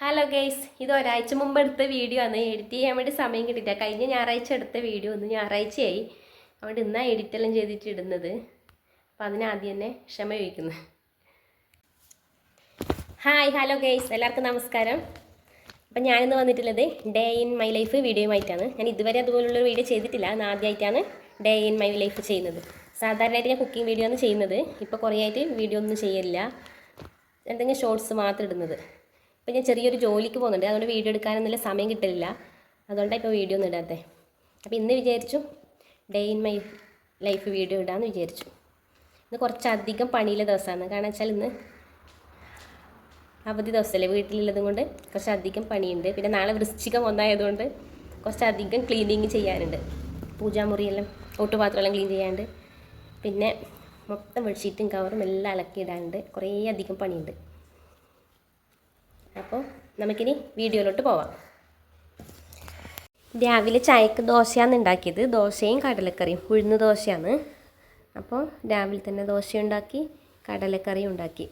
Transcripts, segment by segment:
Hello guys ഇത് ഒരാഴ്ച മുമ്പ് എടുത്ത വീഡിയോ ആണ്. എഡിറ്റ് ചെയ്യാൻ വേണ്ടി സമയം കിട്ടിയില്ല. കഴിഞ്ഞ ഞായറാഴ്ച എടുത്ത വീഡിയോ ഒന്ന് ഞായറാഴ്ചയായി. അതുകൊണ്ട് ഇന്നാ എഡിറ്റെല്ലാം ചെയ്തിട്ട് ഇടുന്നത്. അപ്പം അതിനാദ്യം തന്നെ ക്ഷമ ചോദിക്കുന്നു. ഹായ് ഹലോ ഗെയ്സ് എല്ലാവർക്കും നമസ്കാരം. അപ്പം ഞാനിന്ന് വന്നിട്ടുള്ളത് ഡേ ഇൻ മൈ ലൈഫ് വീഡിയോയുമായിട്ടാണ്. ഞാൻ ഇതുവരെ അതുപോലുള്ള വീഡിയോ ചെയ്തിട്ടില്ല. അന്ന് ആദ്യമായിട്ടാണ് ഡേ ഇൻ മൈ ലൈഫ് ചെയ്യുന്നത്. സാധാരണയായിട്ട് ഞാൻ കുക്കിംഗ് വീഡിയോ ആണ് ചെയ്യുന്നത്. ഇപ്പോൾ കുറേ ആയിട്ട് വീഡിയോ ഒന്നും ചെയ്യലില്ല. എന്തെങ്കിലും ഷോർട്സ് മാത്രം ഇടുന്നത്. ഇപ്പം ഞാൻ ചെറിയൊരു ജോലിക്ക് പോകുന്നുണ്ട്. അതുകൊണ്ട് വീഡിയോ എടുക്കാനൊന്നും സമയം കിട്ടില്ല അതുകൊണ്ടാണ് ഇപ്പോൾ വീഡിയോ ഒന്നും ഇടാത്തത് അപ്പോൾ ഇന്ന് വിചാരിച്ചു day in my life video ഇടാമെന്ന് വിചാരിച്ചു. ഇന്ന് കുറച്ചധികം പണിയിലെ ദിവസമാണ്. കാരണം വെച്ചാൽ ഇന്ന് അവധി ദിവസമല്ലേ വീട്ടിലുള്ളതും കൊണ്ട് കുറച്ചധികം പണിയുണ്ട്. പിന്നെ നാളെ വൃശ്ചികം ഒന്നായതുകൊണ്ട് കുറച്ചധികം ക്ലീനിങ് ചെയ്യാനുണ്ട്. പൂജാമുറിയെല്ലാം ഓട്ടുപാത്രമെല്ലാം ക്ലീൻ ചെയ്യാനുണ്ട്. പിന്നെ മൊത്തം ബെഡ്ഷീറ്റും കവറും എല്ലാം അലക്കിയിടാനുണ്ട്. കുറേ അധികം പണിയുണ്ട്. അപ്പോൾ നമുക്കിനി വീഡിയോയിലോട്ട് പോവാം. രാവിലെ ചായക്ക് ദോശയാണ് ഉണ്ടാക്കിയത്. ദോശയും കടലക്കറിയും. ഉഴുന്ന് ദോശയാണ്. അപ്പോൾ രാവിലെ തന്നെ ദോശ ഉണ്ടാക്കി കടലക്കറിയും ഉണ്ടാക്കി.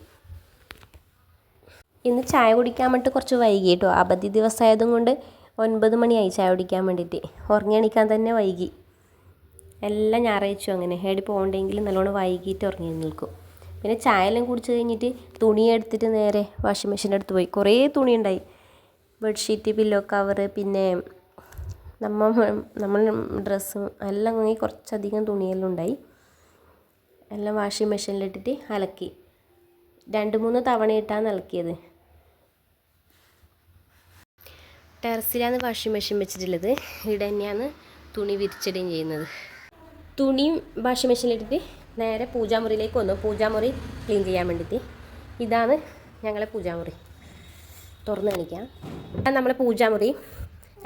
ഇന്ന് ചായ കുടിക്കാൻ വേണ്ടിയിട്ട് കുറച്ച് വൈകി കേട്ടോ. അവധി ദിവസമായതും കൊണ്ട് ഒൻപത് മണിയായി ചായ കുടിക്കാൻ വേണ്ടിയിട്ട്. ഉറങ്ങിയണിക്കാൻ തന്നെ വൈകി. എല്ലാം ഞായറാഴ്ച അങ്ങനെ. ഏടി പോകണ്ടെങ്കിൽ നല്ലോണം വൈകിട്ട് ഉറങ്ങി നിൽക്കും പിന്നെ ചായ എല്ലാം കുടിച്ച് കഴിഞ്ഞിട്ട് തുണി എടുത്തിട്ട് നേരെ വാഷിംഗ് മെഷീന്റെ അടുത്ത് പോയി. കുറേ തുണി ഉണ്ടായി ബെഡ്ഷീറ്റ് പില്ലോ കവറ് പിന്നെ നമ്മ നമ്മൾ ഡ്രസ്സും എല്ലാം വാങ്ങി കുറച്ചധികം തുണിയെല്ലാം ഉണ്ടായി. എല്ലാം വാഷിംഗ് മെഷീനിലിട്ടിട്ട് അലക്കി. രണ്ട് മൂന്ന് തവണ തവണയിട്ടാണ് അലക്കിയത്. ടെറസിലാണ് വാഷിംഗ് മെഷീൻ വെച്ചിട്ടുള്ളത്. ഇവിടെ തന്നെയാണ് തുണി വിരിച്ചിടുകയും ചെയ്യുന്നത്. തുണിയും വാഷിംഗ് മെഷീനിലിട്ടിട്ട് നേരെ പൂജാമുറിയിലേക്ക് വന്നു. പൂജാമുറി ക്ലീൻ ചെയ്യാൻ വേണ്ടിയിട്ട്. ഇതാണ് ഞങ്ങളെ പൂജാമുറി. തുറന്ന് കാണിക്കാം. നമ്മളെ പൂജാമുറി.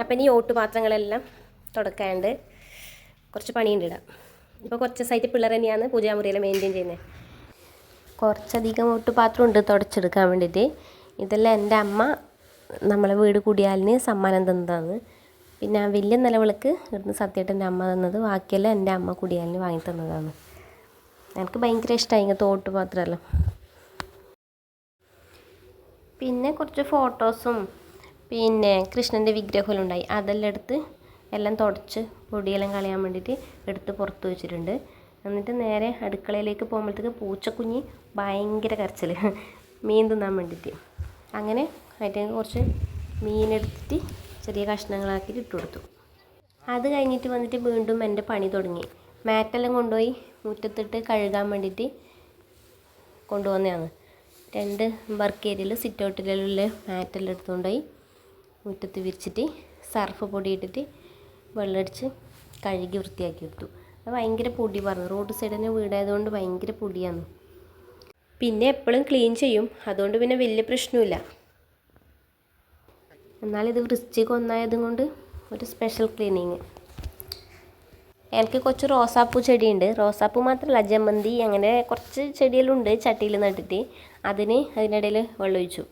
അപ്പം ഇനി ഓട്ട് പാത്രങ്ങളെല്ലാം തുടക്കാണ്ട് കുറച്ച് പണിയുണ്ട് ഇടാം. ഇപ്പോൾ കുറച്ച് സൈറ്റ് പിള്ളേർ തന്നെയാണ് പൂജാമുറിയെല്ലാം മെയിന്റെയിൻ ചെയ്യുന്നത് കുറച്ചധികം ഓട്ട് പാത്രം ഉണ്ട് തുടച്ചെടുക്കാൻ വേണ്ടിയിട്ട്. ഇതെല്ലാം എന്റെ അമ്മ നമ്മളെ വീട് കൂടിയാലിന് സമ്മാനം തന്നതാണ്. പിന്നെ ആ വലിയ നിലവിളക്ക് ഇവിടുന്ന് സത്യമായിട്ട് അമ്മ തന്നത്. ബാക്കിയെല്ലാം എന്റെ അമ്മ കുടിയാലിന് വാങ്ങി തന്നതാണ്. എനിക്ക് ഭയങ്കര ഇഷ്ടമായി ഇങ്ങനെ തോട്ട് മാത്രമല്ല. പിന്നെ കുറച്ച് ഫോട്ടോസും പിന്നെ കൃഷ്ണന്റെ വിഗ്രഹമെല്ലാം ഉണ്ടായി. അതെല്ലാം എടുത്ത് എല്ലാം തുടച്ച് പൊടിയെല്ലാം കളയാൻ വേണ്ടിയിട്ട് എടുത്ത് പുറത്ത് വെച്ചിട്ടുണ്ട്. എന്നിട്ട് നേരെ അടുക്കളയിലേക്ക് പോകുമ്പോഴത്തേക്ക് പൂച്ചക്കുഞ്ഞി ഭയങ്കര കരച്ചിൽ മീൻ തിന്നാൻ വേണ്ടിയിട്ട്. അങ്ങനെ അതിലേക്ക് കുറച്ച് മീനെടുത്തിട്ട് ചെറിയ കഷ്ണങ്ങളാക്കിയിട്ട് ഇട്ട് കൊടുത്തു. അത് കഴിഞ്ഞിട്ട് വന്നിട്ട് വീണ്ടും എന്റെ പണി തുടങ്ങി. മാറ്റെല്ലാം കൊണ്ടുപോയി മുറ്റത്തിട്ട് കഴുകാൻ വേണ്ടിയിട്ട് കൊണ്ടുവന്നതാണ്. രണ്ട് വർക്ക് ഏരിയയിൽ സിറ്റ് ഔട്ടിലുള്ള മാറ്റെല്ലാം എടുത്തുകൊണ്ടുപോയി മുറ്റത്ത് വിരിച്ചിട്ട് സർഫ് പൊടി ഇട്ടിട്ട് വെള്ളമടിച്ച് കഴുകി വൃത്തിയാക്കി എടുത്തു. അത് ഭയങ്കര പൊടി പറഞ്ഞു. റോഡ് സൈഡ് തന്നെ വീടായതുകൊണ്ട് ഭയങ്കര പൊടിയാണ്. പിന്നെ എപ്പോഴും ക്ലീൻ ചെയ്യും. അതുകൊണ്ട് പിന്നെ വലിയ പ്രശ്നമില്ല എന്നാലിത് വൃശ്ചികം ഒന്നായതും കൊണ്ട് ഒരു സ്പെഷ്യൽ ക്ലീനിങ് എനിക്ക് കുറച്ച് റോസാപ്പൂ ചെടിയുണ്ട്. റോസാപ്പൂ മാത്രമല്ല ജമന്തി അങ്ങനെ കുറച്ച് ചെടികളുണ്ട് ചട്ടിയിൽ നട്ടിട്ട്. അതിന് അതിനിടയിൽ വെള്ളമൊഴിച്ചു.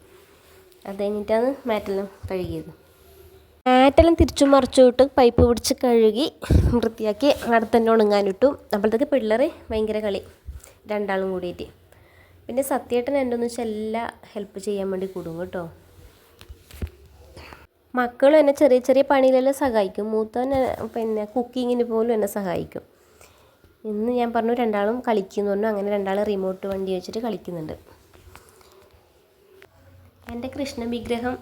അത് കഴിഞ്ഞിട്ടാണ് മാറ്റെല്ലാം കഴുകിയത്. മാറ്റെല്ലാം തിരിച്ചു മറിച്ചു വിട്ട് പൈപ്പ് പിടിച്ച് കഴുകി വൃത്തിയാക്കി അവിടെ തന്നെ ഉണങ്ങാനിട്ടു. അപ്പോഴത്തേക്ക് പിള്ളേർ ഭയങ്കര കളി രണ്ടാളും കൂടിയിട്ട്. പിന്നെ സത്യേട്ടൻ എന്റെ ഒന്ന് വെച്ചാൽ ഹെൽപ്പ് ചെയ്യാൻ വേണ്ടി കൂടും കേട്ടോ. മക്കളും എന്നെ ചെറിയ ചെറിയ പണിയിലെല്ലാം സഹായിക്കും. മൂത്തവൻ പിന്നെ കുക്കിങ്ങിന് പോലും എന്നെ സഹായിക്കും. ഇന്ന് ഞാൻ പറഞ്ഞു രണ്ടാളും കളിക്കുന്നു പറഞ്ഞു. അങ്ങനെ രണ്ടാളും റിമോട്ട് വണ്ടി വെച്ചിട്ട് കളിക്കുന്നുണ്ട്. എന്റെ കൃഷ്ണ വിഗ്രഹം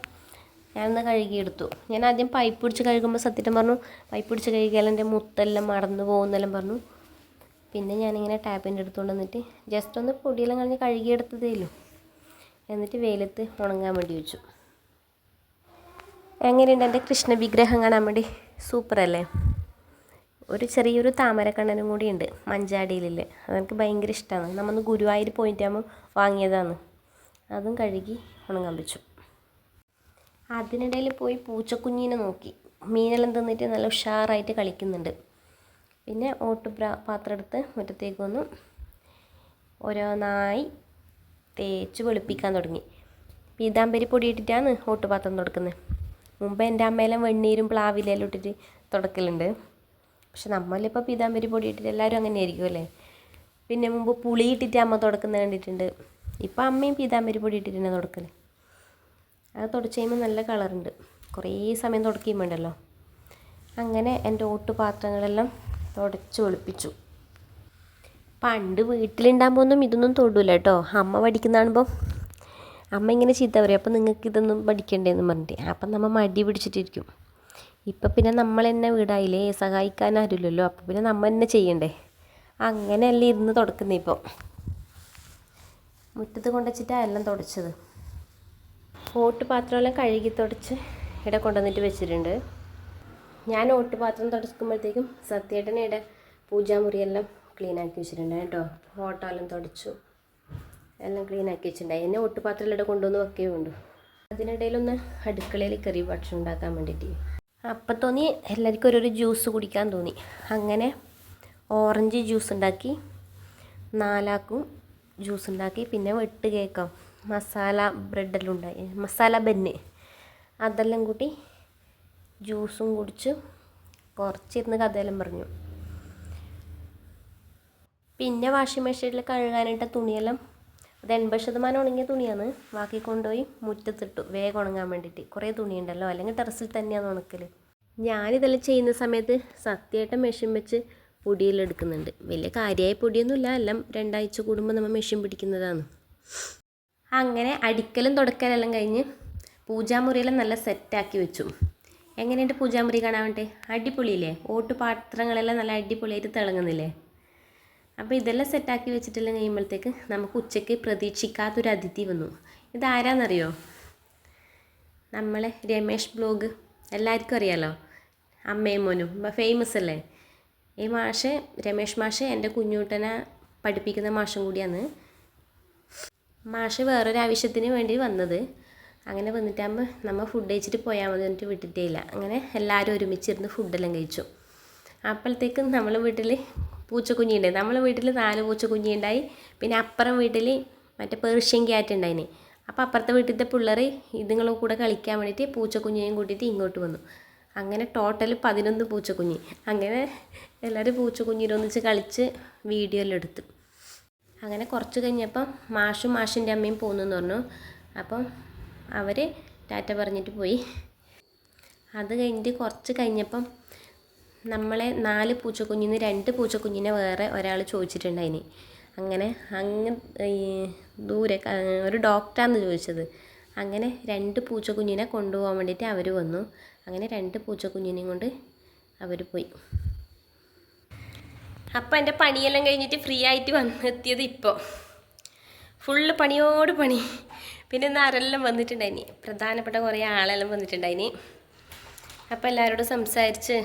ഞാനൊന്ന് കഴുകിയെടുത്തു. ഞാൻ ആദ്യം പൈപ്പ് പിടിച്ച് കഴുകുമ്പോൾ സത്യം പറഞ്ഞു പൈപ്പ് പിടിച്ച് കഴുകിയാൽ എന്റെ മുത്തെല്ലാം മറന്നു പോകുന്നെല്ലാം പറഞ്ഞു. പിന്നെ ഞാനിങ്ങനെ ടാപ്പിന്റെ അടുത്തുകൊണ്ട് വന്നിട്ട് ജസ്റ്റ് ഒന്ന് പൊടിയെല്ലാം കളഞ്ഞ് കഴുകിയെടുത്തതേലു എന്നിട്ട് വെയിലത്ത് ഉണങ്ങാൻ വേണ്ടി വെച്ചു. എങ്ങനെയുണ്ട് എന്റെ കൃഷ്ണ വിഗ്രഹം കാണാൻ വേണ്ടി? സൂപ്പർ അല്ലേ ഒരു ചെറിയൊരു താമരക്കണ്ണനും കൂടി ഉണ്ട് മഞ്ചാടിയിലില്ലേ. അതെനിക്ക് ഭയങ്കര ഇഷ്ടമാണ് നമ്മന്ന് ഗുരുവായൂർ പോയിട്ടാകുമ്പോൾ വാങ്ങിയതാണ്. അതും കഴുകി ഉണങ്ങാൻ വെച്ചു. അതിനിടയിൽ പോയി പൂച്ചക്കുഞ്ഞിനെ നോക്കി. മീനെല്ലാം തിന്നിട്ട് നല്ല ഉഷാറായിട്ട് കളിക്കുന്നുണ്ട്. പിന്നെ ഓട്ട് പാത്രം എടുത്ത് മുറ്റത്തേക്ക് വന്നു. ഓരോന്നായി തേച്ച് വെളുപ്പിക്കാൻ തുടങ്ങി. പീതാമ്പരി പൊടി ഇട്ടിട്ടാണ് ഓട്ടുപാത്രം തുടക്കുന്നത്. മുമ്പ് എന്റെ അമ്മയെല്ലാം വെണ്ണീരും പ്ലാവിലെല്ലാം ഇട്ടിട്ട് തുടക്കലുണ്ട്. പക്ഷെ നമ്മളിപ്പോൾ പീതാമ്പരി പൊടി ഇട്ടിട്ട് എല്ലാവരും അങ്ങനെ ആയിരിക്കും അല്ലേ? പിന്നെ മുമ്പ് പുളി ഇട്ടിട്ട് അമ്മ തുടക്കുന്നത് കണ്ടിട്ടുണ്ട്. ഇപ്പം അമ്മയും പീതാമ്പരി പൊടി ഇട്ടിട്ട് തന്നെ തുടക്കൽ അത് തുടച്ച് കഴിയുമ്പോൾ നല്ല കളറുണ്ട്. കുറേ സമയം തുടക്കുകയും വേണ്ടല്ലോ അങ്ങനെ എന്റെ ഓട്ടുപാത്രങ്ങളെല്ലാം തുടച്ച് ഒളിപ്പിച്ചു. പണ്ട് വീട്ടിലുണ്ടാകുമ്പോൾ ഒന്നും ഇതൊന്നും തൊടൂല കേട്ടോ. അമ്മ പഠിക്കുന്ന അമ്മ ഇങ്ങനെ ചീത്ത പറയും അപ്പം നിങ്ങൾക്ക് ഇതൊന്നും പഠിക്കണ്ടേന്ന് പറഞ്ഞിട്ട്. അപ്പം നമ്മൾ മടി പിടിച്ചിട്ടിരിക്കും. ഇപ്പം പിന്നെ നമ്മൾ തന്നെ വീടായില്ലേ സഹായിക്കാൻ ആരുമില്ലല്ലോ അപ്പം പിന്നെ നമ്മൾ തന്നെ ചെയ്യണ്ടേ? അങ്ങനെയല്ലേ ഇരുന്ന് തുടക്കുന്നത് ഇപ്പോൾ മുറ്റത്ത് കൊണ്ടുവച്ചിട്ടാണ് എല്ലാം തുടച്ചത്. ഓട്ട് പാത്രമെല്ലാം കഴുകി തുടച്ച് ഇവിടെ കൊണ്ടുവന്നിട്ട് വെച്ചിട്ടുണ്ട്. ഞാൻ ഓട്ട് പാത്രം തുടക്കുമ്പോഴത്തേക്കും സത്യേട്ടനെ ഇവിടെ പൂജാമുറിയെല്ലാം ക്ലീൻ ആക്കി വെച്ചിട്ടുണ്ട് കേട്ടോ. ഓട്ടോ എല്ലാം തുടച്ചു. എല്ലാം ക്ലീൻ ആക്കി വെച്ചിട്ടുണ്ടായി. എന്നെ ഒട്ടുപാത്രങ്ങളുടെ കൊണ്ടുവന്ന് വെക്കുകയും ഉണ്ട് അതിനിടയിലൊന്ന് അടുക്കളയിൽ കറി ഭക്ഷണം ഉണ്ടാക്കാൻ വേണ്ടിയിട്ട്. അപ്പം തോന്നി എല്ലാവർക്കും ഓരോരോ ജ്യൂസ് കുടിക്കാൻ തോന്നി. അങ്ങനെ ഓറഞ്ച് ജ്യൂസ് ഉണ്ടാക്കി നാലാക്കും ജ്യൂസ് ഉണ്ടാക്കി പിന്നെ വെട്ട് കേക്കാം മസാല ബ്രെഡെല്ലാം ഉണ്ടായി. മസാല ബെന്ന് അതെല്ലാം കൂട്ടി ജ്യൂസും കുടിച്ച് കുറച്ചിരുന്ന് കഥയെല്ലാം പറഞ്ഞു. പിന്നെ വാഷിംഗ് മെഷീനിൽ കഴുകാനിട്ട തുണിയെല്ലാം അത് എൺപത് ശതമാനം ഉണങ്ങിയ തുണിയാണ്. ബാക്കി കൊണ്ടുപോയി മുറ്റത്തിട്ടു. വേഗം ഉണങ്ങാൻ വേണ്ടിയിട്ട്. കുറേ തുണിയുണ്ടല്ലോ. അല്ലെങ്കിൽ ടെറസിൽ തന്നെയാണ് ഉണക്കൽ ഞാനിതെല്ലാം ചെയ്യുന്ന സമയത്ത് സത്യമായിട്ട് മെഷീൻ വെച്ച് പൊടിയെല്ലാം വലിയ കാര്യമായ പൊടിയൊന്നുമില്ല. എല്ലാം രണ്ടാഴ്ച കൂടുമ്പോൾ നമ്മൾ മെഷീൻ പിടിക്കുന്നതാണ്. അങ്ങനെ അടിക്കലും തുടക്കലെല്ലാം കഴിഞ്ഞ് പൂജാമുറിയെല്ലാം നല്ല സെറ്റാക്കി വെച്ചു. എങ്ങനെയുണ്ട് പൂജാമുറി കാണാൻ വേണ്ടി അടിപൊളിയില്ലേ? ഓട്ടുപാത്രങ്ങളെല്ലാം നല്ല അടിപൊളിയായിട്ട് തിളങ്ങുന്നില്ലേ? അപ്പോൾ ഇതെല്ലാം സെറ്റാക്കി വെച്ചിട്ടെല്ലാം കഴിയുമ്പോഴത്തേക്ക് നമുക്ക് ഉച്ചയ്ക്ക് പ്രതീക്ഷിക്കാത്തൊരു അതിഥി വന്നു. ഇതാരാന്നറിയോ? നമ്മളെ രമേഷ് ബ്ലോഗ്. എല്ലാവർക്കും അറിയാലോ? അമ്മയും മോനും. ഫേമസ് അല്ലേ? ഈ മാഷ് രമേഷ് മാഷ് എന്റെ കുഞ്ഞൂട്ടനെ പഠിപ്പിക്കുന്ന മാഷും കൂടിയാണ്. മാഷ് വേറൊരു ആവശ്യത്തിന് വേണ്ടി വന്നത്. അങ്ങനെ വന്നിട്ടാകുമ്പോൾ നമ്മൾ ഫുഡ് കഴിച്ചിട്ട് പോയാൽ മതി എന്നിട്ട് വിട്ടിട്ടേ ഇല്ല. അങ്ങനെ എല്ലാവരും ഒരുമിച്ചിരുന്ന് ഫുഡെല്ലാം കഴിച്ചു. അപ്പോഴത്തേക്കും നമ്മൾ വീട്ടിൽ പൂച്ചക്കുഞ്ഞിണ്ടായി നമ്മളെ വീട്ടിൽ നാല് പൂച്ചക്കുഞ്ഞിണ്ടായി പിന്നെ അപ്പുറം വീട്ടിൽ മറ്റേ പേർഷ്യൻ ക്യാറ്റ് ഉണ്ടായിന്. അപ്പോൾ അപ്പുറത്തെ വീട്ടിലത്തെ പിള്ളേർ ഇതുങ്ങളും കൂടെ കളിക്കാൻ വേണ്ടിയിട്ട് പൂച്ചക്കുഞ്ഞിനെയും കൂട്ടിയിട്ട് ഇങ്ങോട്ട് വന്നു. അങ്ങനെ ടോട്ടൽ പതിനൊന്ന് പൂച്ചക്കുഞ്ഞി. അങ്ങനെ എല്ലാവരും പൂച്ചക്കുഞ്ഞിനൊന്നിച്ച് കളിച്ച് വീഡിയോ എല്ലാം എടുത്തു. അങ്ങനെ കുറച്ച് കഴിഞ്ഞപ്പം മാഷും മാഷിന്റെ അമ്മയും പോകുന്നെന്ന് പറഞ്ഞു. അപ്പം അവർ ടാറ്റ പറഞ്ഞിട്ട് പോയി. അത് കഴിഞ്ഞിട്ട് കുറച്ച് കഴിഞ്ഞപ്പം നമ്മളെ നാല് പൂച്ചക്കുഞ്ഞിന്ന് രണ്ട് പൂച്ചക്കുഞ്ഞിനെ വേറെ ഒരാൾ ചോദിച്ചിട്ടുണ്ടായിന്. അങ്ങനെ അങ്ങ് ദൂരെ ഒരു ഡോക്ടറാന്ന് ചോദിച്ചത്. അങ്ങനെ രണ്ട് പൂച്ചക്കുഞ്ഞിനെ കൊണ്ടുപോകാൻ വേണ്ടിയിട്ട് അവർ വന്നു. അങ്ങനെ രണ്ട് പൂച്ചക്കുഞ്ഞിനെയും കൊണ്ട് അവർ പോയി. അപ്പം എന്റെ പണിയെല്ലാം കഴിഞ്ഞിട്ട് ഫ്രീ ആയിട്ട് വന്നെത്തിയത് ഇപ്പോൾ ഫുള്ള് പണിയോട് പണി. പിന്നെ ഇന്ന് ആരെല്ലാം വന്നിട്ടുണ്ടായിനി? പ്രധാനപ്പെട്ട കുറേ ആളെല്ലാം വന്നിട്ടുണ്ടായിനി. അപ്പോൾ എല്ലാവരോടും സംസാരിച്ച്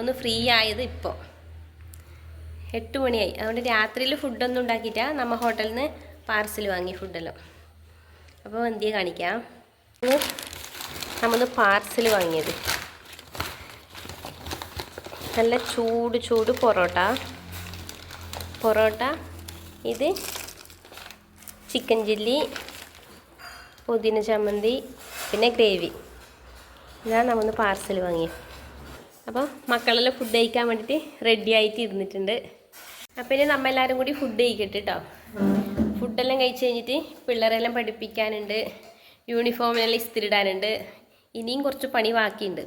ഒന്ന് ഫ്രീ ആയത് ഇപ്പോൾ എട്ട് മണിയായി. അതുകൊണ്ട് രാത്രിയിൽ ഫുഡൊന്നും ഉണ്ടാക്കിയിട്ടാ നമ്മ ഹോട്ടലിൽ നിന്ന് പാർസൽ വാങ്ങി ഫുഡെല്ലാം അപ്പോൾ എന്തിയെ കാണിക്കാം. നമ്മൾ പാർസൽ വാങ്ങിയത്. നല്ല ചൂട് ചൂട് പൊറോട്ട. പൊറോട്ട ഇത് ചിക്കൻ ചില്ലി പുതിന ചമ്മന്തി പിന്നെ ഗ്രേവി ഇതാണ് നമ്മൾ പാർസൽ വാങ്ങിയത്. അപ്പോൾ മക്കളെല്ലാം ഫുഡ് കഴിക്കാൻ വേണ്ടിയിട്ട് റെഡി ആയിട്ട് ഇരുന്നിട്ടുണ്ട്. അപ്പം ഇനി നമ്മളെല്ലാവരും കൂടി ഫുഡ് കഴിക്കട്ടെ കേട്ടോ ഫുഡെല്ലാം കഴിച്ച് കഴിഞ്ഞിട്ട് പിള്ളേരെല്ലാം പഠിപ്പിക്കാനുണ്ട്. യൂണിഫോമിനെല്ലാം ഇസ്തിരിടാനുണ്ട്. ഇനിയും കുറച്ച് പണി ബാക്കിയുണ്ട്.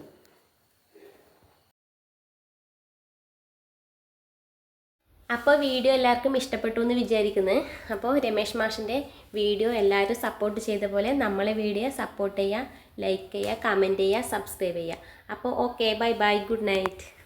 അപ്പോൾ വീഡിയോ എല്ലാവർക്കും ഇഷ്ടപ്പെട്ടു എന്ന് വിചാരിക്കുന്നു. അപ്പോൾ രമേഷ് മാഷിന്റെ വീഡിയോ എല്ലാവരും സപ്പോർട്ട് ചെയ്ത പോലെ നമ്മളെ വീഡിയോ സപ്പോർട്ട് ചെയ്യുക ലൈക്ക് ചെയ്യുക കമന്റ് ചെയ്യുക സബ്സ്ക്രൈബ് ചെയ്യുക. അപ്പോൾ okay bye bye good night